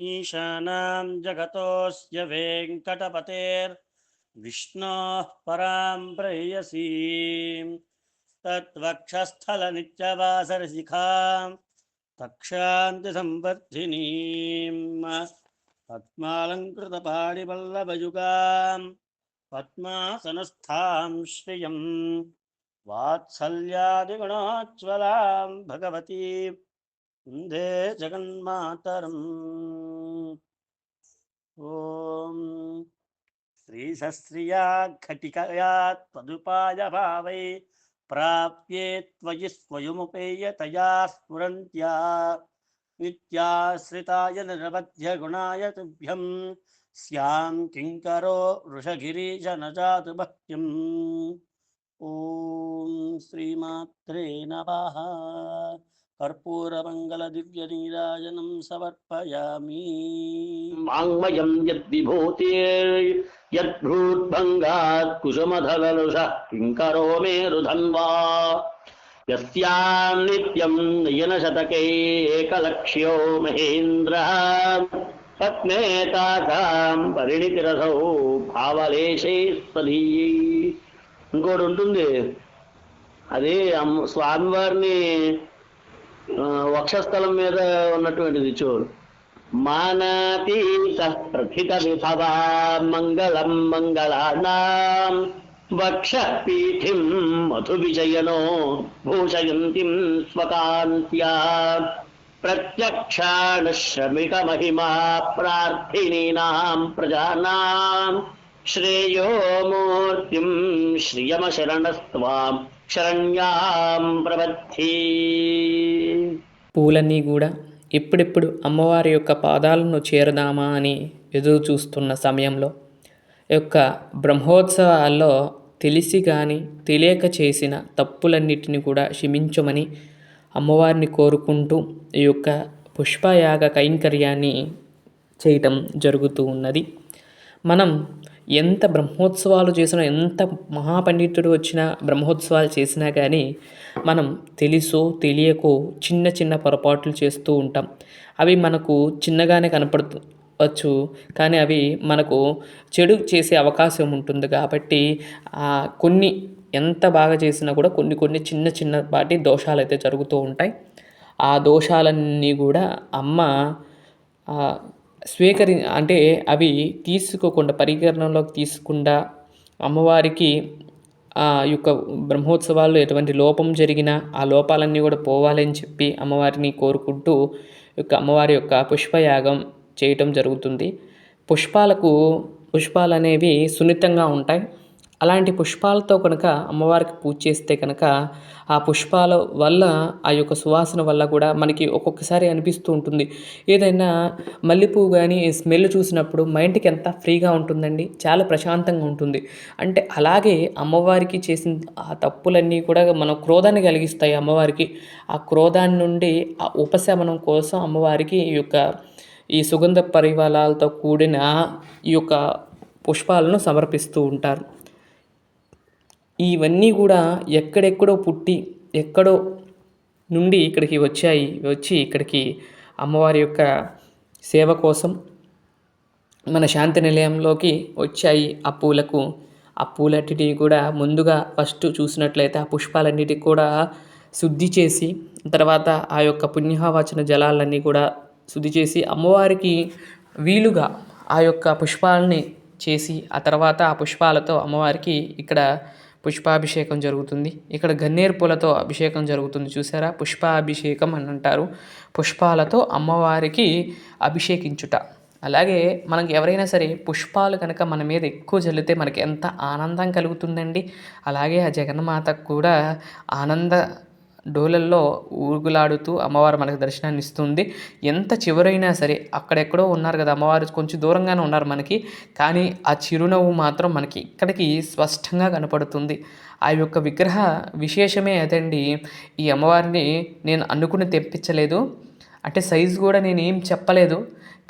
ईशानां जगतोऽस्य वेङ्कटपतेर्विष्णोः परां प्रेयसीं तत्वक्षस्थलनित्यवासरशिखां तक्षान्तिसम्वर्धिनीं पद्मालङ्कृतपाणिवल्लभयुगां पद्मासनस्थां श्रियं वात्सल्यादिगुणोज्ज्वलां भगवतीं। वंदे जगन्मातरम्। ॐ श्रीसस्त्रिया घटिकया त्वदुपाय भावै प्राप्ये त्वयि स्वयमुपेयतया स्फुरन्त्या। नित्याश्रिताय निरवध्यगुणाय तुभ्यं। स्यां किङ्करो वृषगिरीश न जातु भक्तिम् ॐ श्रीमात्रे नमः। कर्पूरमङ्गलदिव्यनीराजनं समर्पयामि वाङ्मयं यद्विभूतिर्यद्भूद्भङ्गात् कुसुमधललुषः किङ्करो मेरुधन्वा यस्यां नित्यं नयनशतकैकलक्ष्यो महेन्द्रः పత్నేతాకాం పరిణితిరసౌ భావలేశై స్వధీయై ఇంకోటి ఉంటుంది అది అమ్మ స్వామివారిని ఆ, వక్షస్థలం మీద ఉన్నటువంటిది చూడు మానాతీత ప్రథిత విభవా మంగళం మంగళానాం వక్ష పీఠిం మధు విజయనో భూషయంతిం స్వకాంత్యా ప్రత్యక్షాణ శ్రమిక మహిమా ప్రార్థినీనాం ప్రజానాం శ్రేయో మూర్తిం శ్రియమశరణస్త్వాం శరణ్యాం ప్రబద్ధి పూలన్నీ కూడా ఎప్పుడెప్పుడు అమ్మవారి యొక్క పాదాలను చేరదామా అని ఎదురు చూస్తున్న సమయంలో యొక్క బ్రహ్మోత్సవాల్లో తెలిసి కానీ తెలియక చేసిన తప్పులన్నిటిని కూడా క్షమించమని అమ్మవారిని కోరుకుంటూ ఈ యొక్క పుష్పయాగ కైంకర్యాన్ని చేయటం జరుగుతూ ఉన్నది. మనం ఎంత బ్రహ్మోత్సవాలు చేసినా ఎంత మహాపండితుడు వచ్చినా బ్రహ్మోత్సవాలు చేసినా కానీ మనం తెలుసో తెలియకో చిన్న చిన్న పొరపాట్లు చేస్తూ ఉంటాం. అవి మనకు చిన్నగానే కనపడవచ్చు కానీ అవి మనకు చెడు చేసే అవకాశం ఉంటుంది కాబట్టి కొన్ని ఎంత బాగా చేసినా కూడా కొన్ని కొన్ని చిన్న చిన్నపాటి దోషాలు అయితే జరుగుతూ ఉంటాయి. ఆ దోషాలన్నీ కూడా అమ్మ స్వీకరి అంటే అవి తీసుకోకుండా పరిగణనలోకి తీసుకుండా అమ్మవారికి ఆ యొక్క బ్రహ్మోత్సవాల్లో ఎటువంటి లోపం జరిగినా ఆ లోపాలన్నీ కూడా పోవాలని చెప్పి అమ్మవారిని కోరుకుంటూ యొక్క అమ్మవారి యొక్క పుష్పయాగం చేయటం జరుగుతుంది. పుష్పాలకు పుష్పాలు అనేవి సున్నితంగా ఉంటాయి. అలాంటి పుష్పాలతో కనుక అమ్మవారికి పూజ చేస్తే కనుక ఆ పుష్పాల వల్ల ఆ యొక్క సువాసన వల్ల కూడా మనకి ఒక్కొక్కసారి అనిపిస్తూ ఉంటుంది. ఏదైనా మల్లెపువ్వు కానీ స్మెల్ చూసినప్పుడు మైండ్కి ఎంత ఫ్రీగా ఉంటుందండి? చాలా ప్రశాంతంగా ఉంటుంది. అంటే అలాగే అమ్మవారికి చేసిన ఆ తప్పులన్నీ కూడా మన క్రోధాన్ని కలిగిస్తాయి అమ్మవారికి. ఆ క్రోధాన్ని నుండి ఆ ఉపశమనం కోసం అమ్మవారికి ఈ యొక్క ఈ సుగంధ పరివాళాలతో కూడిన ఈ యొక్క పుష్పాలను సమర్పిస్తూ ఉంటారు. ఇవన్నీ కూడా ఎక్కడెక్కడో పుట్టి ఎక్కడో నుండి ఇక్కడికి వచ్చాయి. వచ్చి ఇక్కడికి అమ్మవారి యొక్క సేవ కోసం మన శాంతి నిలయంలోకి వచ్చాయి ఆ పూలకు. ఆ పూలన్నిటిని కూడా ముందుగా ఫస్ట్ చూసినట్లయితే ఆ పుష్పాలన్నిటికి కూడా శుద్ధి చేసి తర్వాత ఆ యొక్క పుణ్యవాచన జలాలన్నీ కూడా శుద్ధి చేసి అమ్మవారికి వీలుగా ఆ యొక్క పుష్పాలని చేసి ఆ తర్వాత ఆ పుష్పాలతో అమ్మవారికి ఇక్కడ పుష్పాభిషేకం జరుగుతుంది. ఇక్కడ గన్నేరు పూలతో అభిషేకం జరుగుతుంది చూసారా? పుష్పాభిషేకం అని అంటారు. పుష్పాలతో అమ్మవారికి అభిషేకించుట. అలాగే మనకి ఎవరైనా సరే పుష్పాలు కనుక మన మీద ఎక్కువ చల్లితే మనకి ఎంత ఆనందం కలుగుతుందండి. అలాగే ఆ జగన్మాతకు కూడా ఆనంద డోలల్లో ఊగులాడుతూ అమ్మవారు మనకు దర్శనాన్ని ఇస్తుంది ఎంత చివరైనా సరే అక్కడెక్కడో ఉన్నారు కదా అమ్మవారు కొంచెం దూరంగానే ఉన్నారు మనకి. కానీ ఆ చిరునవ్వు మాత్రం మనకి ఇక్కడికి స్పష్టంగా కనపడుతుంది. ఆ యొక్క విగ్రహ విశేషమే అదండి. ఈ అమ్మవారిని నేను అనుకుని తెప్పించలేదు. అంటే సైజు కూడా నేను ఏం చెప్పలేదు.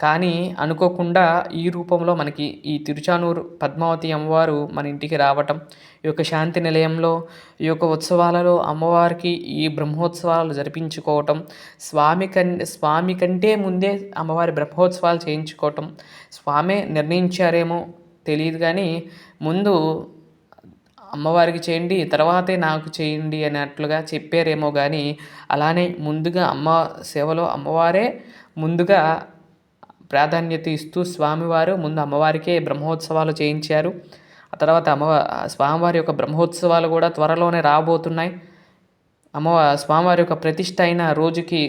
కానీ అనుకోకుండా ఈ రూపంలో మనకి ఈ తిరుచానూరు పద్మావతి అమ్మవారు మన ఇంటికి రావటం ఈ యొక్క శాంతి నిలయంలో ఈ యొక్క ఉత్సవాలలో అమ్మవారికి ఈ బ్రహ్మోత్సవాలు జరిపించుకోవటం స్వామి కం స్వామి కంటే ముందే అమ్మవారి బ్రహ్మోత్సవాలు చేయించుకోవటం స్వామే నిర్ణయించారేమో తెలియదు కానీ ముందు అమ్మవారికి చేయండి తర్వాతే నాకు చేయండి అన్నట్లుగా చెప్పారేమో కానీ అలానే ముందుగా అమ్మ సేవలో అమ్మవారే ముందుగా ప్రాధాన్యత ఇస్తూ స్వామివారు ముందు అమ్మవారికే బ్రహ్మోత్సవాలు చేయించారు. ఆ తర్వాత అమ్మ స్వామివారి యొక్క బ్రహ్మోత్సవాలు కూడా త్వరలోనే రాబోతున్నాయి. అమ్మ స్వామివారి యొక్క ప్రతిష్ట అయిన రోజుకి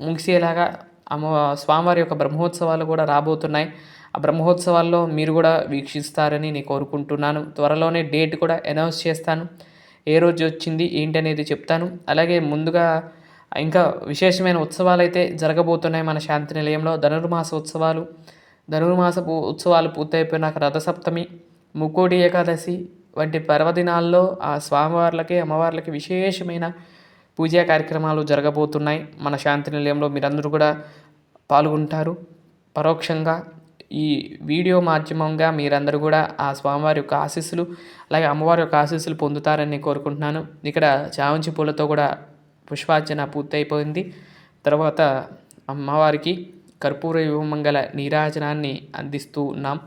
ముగిసేలాగా అమ్మ స్వామివారి యొక్క బ్రహ్మోత్సవాలు కూడా రాబోతున్నాయి. ఆ బ్రహ్మోత్సవాల్లో మీరు కూడా వీక్షిస్తారని నేను కోరుకుంటున్నాను. త్వరలోనే డేట్ కూడా అనౌన్స్ చేస్తాను. ఏ రోజు వచ్చింది ఏంటి అనేది చెప్తాను. అలాగే ముందుగా ఇంకా విశేషమైన ఉత్సవాలు అయితే జరగబోతున్నాయి మన శాంతి నిలయంలో. ధనుర్మాస ఉత్సవాలు. ధనుర్మాస ఉత్సవాలు పూర్తయిపోయినాక రథసప్తమి ముక్కోటి ఏకాదశి వంటి పర్వదినాల్లో ఆ స్వామివార్లకి అమ్మవార్లకి విశేషమైన పూజా కార్యక్రమాలు జరగబోతున్నాయి. మన శాంతి నిలయంలో మీరందరూ కూడా పాల్గొంటారు. పరోక్షంగా ఈ వీడియో మాధ్యమంగా మీరందరూ కూడా ఆ స్వామివారి యొక్క ఆశీస్సులు అలాగే అమ్మవారి యొక్క ఆశీస్సులు పొందుతారని కోరుకుంటున్నాను. ఇక్కడ చావంచి పూలతో కూడా పుష్పార్చన పూర్తయిపోయింది. తర్వాత అమ్మవారికి కర్పూర యువమంగళ నీరాజనాన్ని అందిస్తూ ఉన్నాం.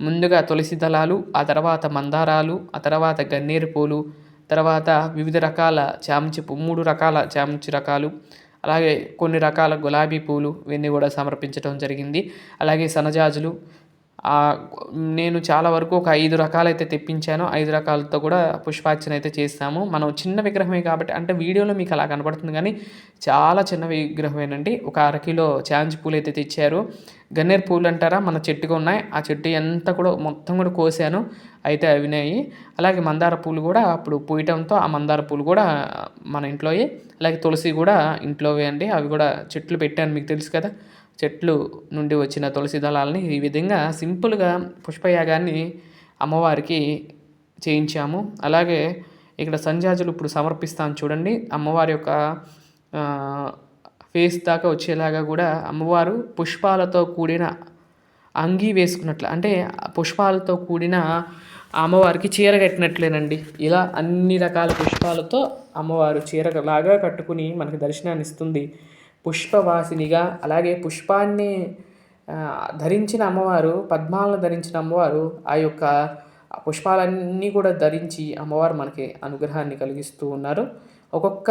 ముందుగా తులసి దళాలు ఆ తర్వాత మందారాలు ఆ తర్వాత గన్నేరు పూలు తర్వాత వివిధ రకాల చామంచి పూ- మూడు రకాల చామంచి రకాలు అలాగే కొన్ని రకాల గులాబీ పూలు ఇవన్నీ కూడా సమర్పించడం జరిగింది. అలాగే సన్నజాజులు నేను చాలా వరకు ఒక ఐదు రకాలైతే తెప్పించాను. ఐదు రకాలతో కూడా పుష్పార్చన అయితే చేస్తాము. మనం చిన్న విగ్రహమే కాబట్టి అంటే వీడియోలో మీకు అలా కనపడుతుంది కానీ చాలా చిన్న విగ్రహమేనండి. ఒక అరకిలో చాంచి పూలు అయితే తెచ్చారు. గన్నేరు పూలు అంటారా? మన చెట్టుగా ఉన్నాయి. ఆ చెట్టు అంతా కూడా మొత్తం కూడా కోసాను. అయితే అవినాయి అలాగే మందార పూలు కూడా అప్పుడు పూయటంతో ఆ మందార పూలు కూడా మన ఇంట్లోవి అలాగే తులసి కూడా ఇంట్లోవే అండి. అవి కూడా చెట్లు పెట్టాను. మీకు తెలుసు కదా. చెట్లు నుండి వచ్చిన తులసి దళాలని ఈ విధంగా సింపుల్గా పుష్పయాగాన్ని అమ్మవారికి చేయించాము. అలాగే ఇక్కడ సంజాజులు ఇప్పుడు సమర్పిస్తాను చూడండి. అమ్మవారి యొక్క ఫేస్ దాకా వచ్చేలాగా కూడా అమ్మవారు పుష్పాలతో కూడిన అంగీ వేసుకున్నట్లు అంటే పుష్పాలతో కూడిన అమ్మవారికి చీర కట్టినట్లేనండి. ఇలా అన్ని రకాల పుష్పాలతో అమ్మవారు చీరలాగా కట్టుకుని మనకి దర్శనాన్ని ఇస్తుంది పుష్పవాసినిగా అలాగే పుష్పాన్ని ధరించిన అమ్మవారు పద్మాలను ధరించిన అమ్మవారు ఆ యొక్క పుష్పాలన్నీ కూడా ధరించి అమ్మవారు మనకి అనుగ్రహాన్ని కలిగిస్తూ ఉన్నారు. ఒక్కొక్క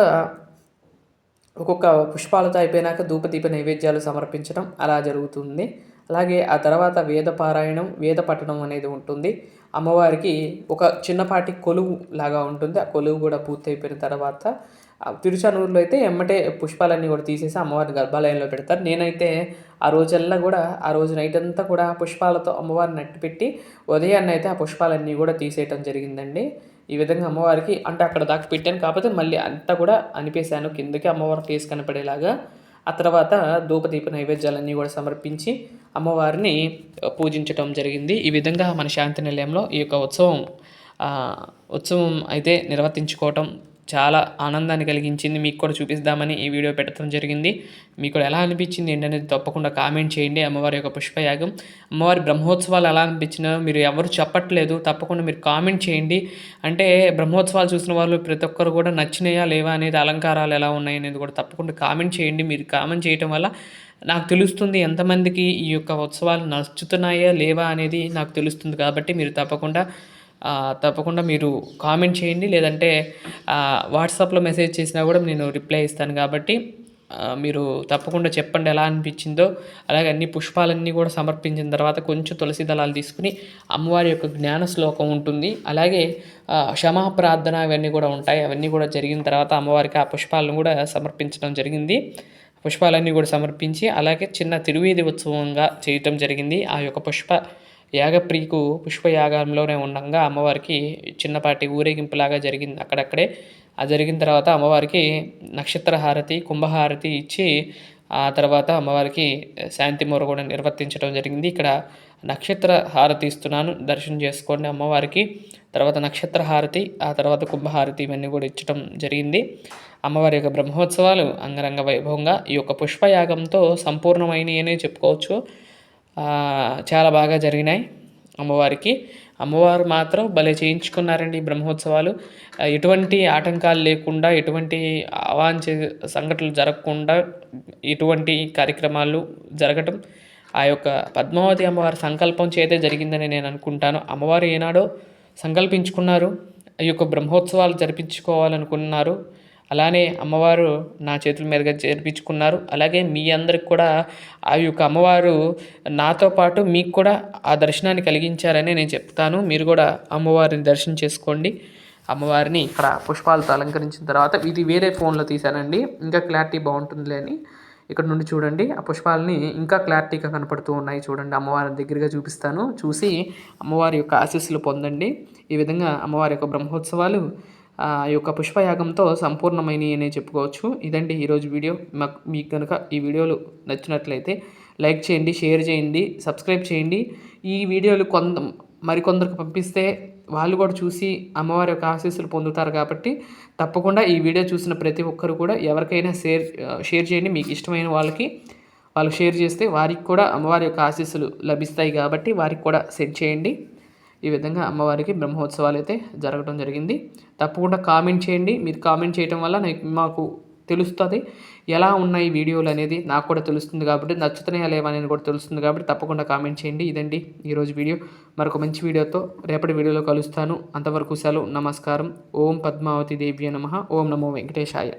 ఒక్కొక్క పుష్పాలతో అయిపోయినాక ధూపదీప నైవేద్యాలు సమర్పించడం అలా జరుగుతుంది. అలాగే ఆ తర్వాత వేద పారాయణం వేద పఠనం అనేది ఉంటుంది. అమ్మవారికి ఒక చిన్నపాటి కొలువు లాగా ఉంటుంది. ఆ కొలువు కూడా పూర్తయిపోయిన తర్వాత తిరుచానూరులో అయితే ఎమ్మటే పుష్పాలన్నీ కూడా తీసేసి అమ్మవారిని గర్భాలయంలో పెడతారు. నేనైతే ఆ రోజల్లా కూడా ఆ రోజు నైట్ అంతా కూడా పుష్పాలతో అమ్మవారిని నట్టు పెట్టి ఉదయాన్నే అయితే ఆ పుష్పాలన్నీ కూడా తీసేయటం జరిగిందండి. ఈ విధంగా అమ్మవారికి అంటే అక్కడ దాకా పెట్టాను కాకపోతే మళ్ళీ అంతా కూడా అనిపేశాను. కిందకి అమ్మవారి ఫేస్ కనపడేలాగా. ఆ తర్వాత ధూపదీప నైవేద్యాలన్నీ కూడా సమర్పించి అమ్మవారిని పూజించటం జరిగింది. ఈ విధంగా మన శాంతి నిలయంలో ఈ యొక్క ఉత్సవం ఉత్సవం అయితే నిర్వర్తించుకోవటం చాలా ఆనందాన్ని కలిగించింది. మీకు కూడా చూపిద్దామని ఈ వీడియో పెట్టడం జరిగింది. మీకు కూడా ఎలా అనిపించింది ఏంటనేది తప్పకుండా కామెంట్ చేయండి. అమ్మవారి యొక్క పుష్పయాగం అమ్మవారి బ్రహ్మోత్సవాలు ఎలా అనిపించినాయో మీరు ఎవరు చెప్పట్లేదు. తప్పకుండా మీరు కామెంట్ చేయండి. అంటే బ్రహ్మోత్సవాలు చూసిన వాళ్ళు ప్రతి ఒక్కరు కూడా నచ్చినాయా లేవా అనేది అలంకారాలు ఎలా ఉన్నాయి అనేది కూడా తప్పకుండా కామెంట్ చేయండి. మీరు కామెంట్ చేయటం వల్ల నాకు తెలుస్తుంది ఎంతమందికి ఈ యొక్క ఉత్సవాలు నచ్చుతున్నాయా లేవా అనేది నాకు తెలుస్తుంది. కాబట్టి మీరు తప్పకుండా తప్పకుండా మీరు కామెంట్ చేయండి. లేదంటే వాట్సాప్లో మెసేజ్ చేసినా కూడా నేను రిప్లై ఇస్తాను కాబట్టి మీరు తప్పకుండా చెప్పండి ఎలా అనిపించిందో. అలాగే అన్ని పుష్పాలన్నీ కూడా సమర్పించిన తర్వాత కొంచెం తులసి దళాలు తీసుకుని అమ్మవారి యొక్క జ్ఞాన శ్లోకం ఉంటుంది. అలాగే క్షమా ప్రార్థన ఇవన్నీ కూడా ఉంటాయి. అవన్నీ కూడా జరిగిన తర్వాత అమ్మవారికి ఆ పుష్పాలను కూడా సమర్పించడం జరిగింది. పుష్పాలన్నీ కూడా సమర్పించి అలాగే చిన్న తిరువీధి ఉత్సవంగా చేయటం జరిగింది. ఆ యొక్క పుష్ప యాగప్రియకు పుష్పయాగంలోనే ఉండగా అమ్మవారికి చిన్నపాటి ఊరేగింపులాగా జరిగింది. అక్కడక్కడే ఆ జరిగిన తర్వాత అమ్మవారికి నక్షత్ర హారతి కుంభహారతి ఇచ్చి ఆ తర్వాత అమ్మవారికి శాంతి మూర కూడా నిర్వర్తించడం జరిగింది. ఇక్కడ నక్షత్ర హారతి ఇస్తున్నాను దర్శనం చేసుకోండి అమ్మవారికి. తర్వాత నక్షత్ర హారతి ఆ తర్వాత కుంభహారతి ఇవన్నీ కూడా ఇచ్చడం జరిగింది. అమ్మవారి యొక్క బ్రహ్మోత్సవాలు అంగరంగ వైభవంగా ఈ యొక్క పుష్పయాగంతో సంపూర్ణమైనవి అనే చెప్పుకోవచ్చు. చాలా బాగా జరిగినాయి అమ్మవారికి. అమ్మవారు మాత్రం భలే చేయించుకున్నారండి బ్రహ్మోత్సవాలు. ఎటువంటి ఆటంకాలు లేకుండా ఎటువంటి అవాంఛ సంఘటనలు జరగకుండా ఇటువంటి కార్యక్రమాలు జరగటం ఆ యొక్క పద్మావతి అమ్మవారి సంకల్పం చేతే జరిగిందని నేను అనుకుంటాను. అమ్మవారు ఏనాడో సంకల్పించుకున్నారు ఈ యొక్క బ్రహ్మోత్సవాలు జరిపించుకోవాలనుకున్నారు. అలానే అమ్మవారు నా చేతుల మీదుగా జరిపించుకున్నారు. అలాగే మీ అందరికి కూడా ఆ యొక్క అమ్మవారు నాతో పాటు మీకు కూడా ఆ దర్శనాన్ని కలిగించారని నేను చెప్తాను. మీరు కూడా అమ్మవారిని దర్శనం చేసుకోండి. అమ్మవారిని ఇక్కడ పుష్పాలతో అలంకరించిన తర్వాత ఇది వేరే ఫోన్లో తీశానండి. ఇంకా క్లారిటీ బాగుంటుందిలే అని ఇక్కడ నుండి చూడండి. ఆ పుష్పాలని ఇంకా క్లారిటీగా కనపడుతూ ఉన్నాయి చూడండి. అమ్మవారి దగ్గరగా చూపిస్తాను. చూసి అమ్మవారి యొక్క ఆశీస్సులు పొందండి. ఈ విధంగా అమ్మవారి యొక్క బ్రహ్మోత్సవాలు ఆ యొక్క పుష్పయాగంతో సంపూర్ణమైనవి అని చెప్పుకోవచ్చు. ఇదండి ఈరోజు వీడియో. మాకు మీకు కనుక ఈ వీడియోలు నచ్చినట్లయితే లైక్ చేయండి షేర్ చేయండి సబ్స్క్రైబ్ చేయండి. ఈ వీడియోలు కొంత మరికొందరికి పంపిస్తే వాళ్ళు కూడా చూసి అమ్మవారి యొక్క ఆశీస్సులు పొందుతారు కాబట్టి తప్పకుండా ఈ వీడియో చూసిన ప్రతి ఒక్కరు కూడా ఎవరికైనా షేర్ షేర్ చేయండి. మీకు ఇష్టమైన వాళ్ళకి వాళ్ళు షేర్ చేస్తే వారికి కూడా అమ్మవారి యొక్క ఆశీస్సులు లభిస్తాయి కాబట్టి వారికి కూడా సెట్ చేయండి. ఈ విధంగా అమ్మవారికి బ్రహ్మోత్సవాలు అయితే జరగడం జరిగింది. తప్పకుండా కామెంట్ చేయండి. మీరు కామెంట్ చేయడం వల్ల నాకు మాకు తెలుస్తుంది. ఎలా ఉన్నాయి వీడియోలు అనేది నాకు కూడా తెలుస్తుంది కాబట్టి నచ్చుతున్నాయా లేవా అనేది కూడా తెలుస్తుంది కాబట్టి తప్పకుండా కామెంట్ చేయండి. ఇదండి ఈరోజు వీడియో. మరొక మంచి వీడియోతో రేపటి వీడియోలో కలుస్తాను. అంతవరకు సెలవు. నమస్కారం. ఓం పద్మావతి దేవ్య నమ. ఓం నమో వెంకటేశాయ.